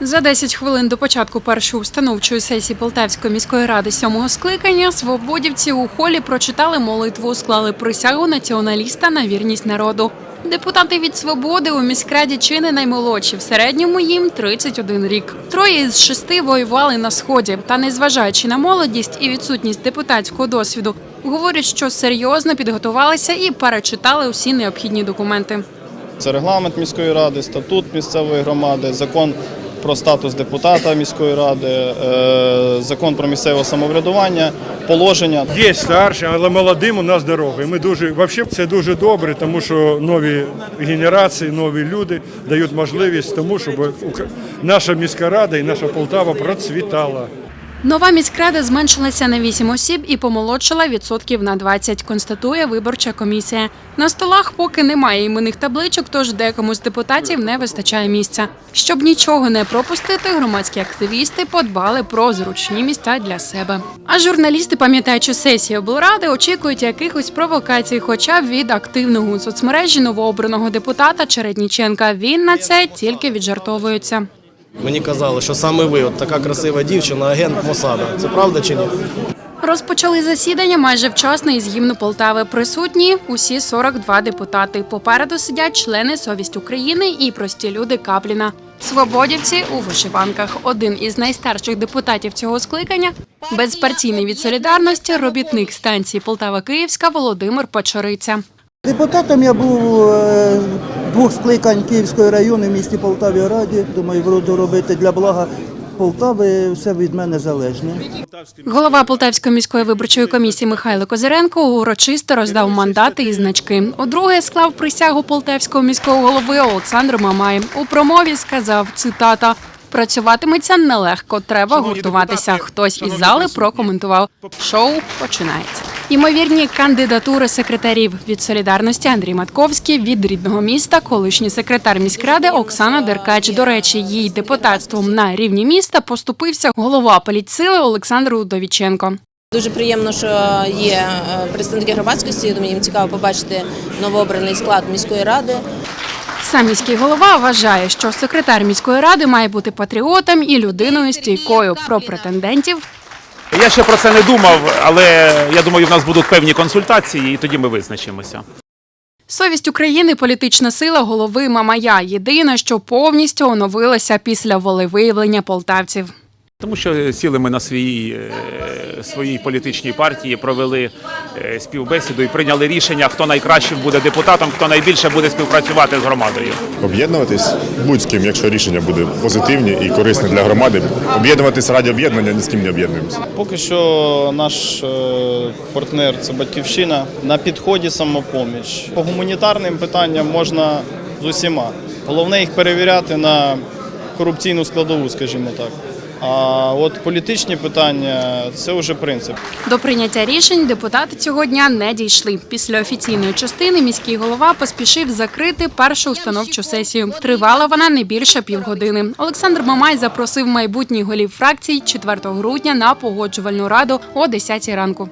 За 10 хвилин до початку першої установчої сесії Полтавської міської ради сьомого скликання свободівці у холі прочитали молитву, склали присягу націоналіста на вірність народу. Депутати від свободи у міськраді чи не наймолодші. В середньому їм 31 рік. Троє із шести воювали на сході. Та незважаючи на молодість і відсутність депутатського досвіду, говорять, що серйозно підготувалися і перечитали усі необхідні документи. Це регламент міської ради, статут місцевої громади, закон про статус депутата міської ради, е, закон про місцеве самоврядування, положення. Є старші, але молодим у нас дорога. І ми дуже взагалі це дуже добре, тому що нові генерації, нові люди дають можливість тому, щоб наша міська рада і наша Полтава процвітала. Нова міськрада зменшилася на 8 осіб і помолодшила відсотків на 20, констатує виборча комісія. На столах поки немає іменних табличок, тож декому з депутатів не вистачає місця. Щоб нічого не пропустити, громадські активісти подбали про зручні місця для себе. А журналісти, пам'ятаючи сесію облради, очікують якихось провокацій, хоча б від активного у соцмережі новообраного депутата Чередніченка. Він на це тільки віджартовується. Мені казали, що саме ви, от така красива дівчина, агент Мосада. Це правда чи ні? Розпочали засідання майже вчасно із гімну Полтави. Присутні усі 42 депутати. Попереду сидять члени Совість України і прості люди Капліна. Свободівці у вишиванках. Один із найстарших депутатів цього скликання безпартійний від солідарності, робітник станції Полтава Київська Володимир Печориця. Депутатом я був е, двох скликань Київської району в місті Полтаві Раді. Думаю, буду робити для блага Полтави, все від мене залежне. Голова Полтавської міської виборчої комісії Михайло Козиренко урочисто роздав мандати і значки. Удруге склав присягу полтавського міського голови Олександр Мамай. У промові сказав цитата. Працюватиметься нелегко, треба гуртуватися. Хтось із зали прокоментував. Шоу починається. Ймовірні кандидатури секретарів від солідарності Андрій Матковський від рідного міста, колишній секретар міськради Оксана Деркач. До речі, їй депутатством на рівні міста поступився голова політсили Олександр Удовіченко. Дуже приємно, що є е, представники громадськості. Я думаю, їм цікаво побачити новообраний склад міської ради. Сам міський голова вважає, що секретар міської ради має бути патріотом і людиною стійкою. Про претендентів Я ще про це не думав, але я думаю, в нас будуть певні консультації, і тоді ми визначимося. Совість України політична сила голови Мамая. Єдине, що повністю оновилася після волевиявлення полтавців. Тому що сіли ми на своїй, е, своїй політичній партії, провели е, співбесіду і прийняли рішення, хто найкращим буде депутатом, хто найбільше буде співпрацювати з громадою. об'єднуватись будь з ким, якщо рішення буде позитивні і корисне для громади. Об'єднуватись раді об'єднання ні з ким не об'єднуємося. Поки що наш е, партнер це батьківщина. На підході самопоміч. По гуманітарним питанням можна з усіма. Головне їх перевіряти на корупційну складову, скажімо так. А от політичні питання це вже принцип. До прийняття рішень депутати цього дня не дійшли. Після офіційної частини міський голова поспішив закрити першу установчу сесію. Тривала вона не більше півгодини. Олександр Мамай запросив майбутніх голів фракцій 4 грудня на погоджувальну раду о 10 ранку.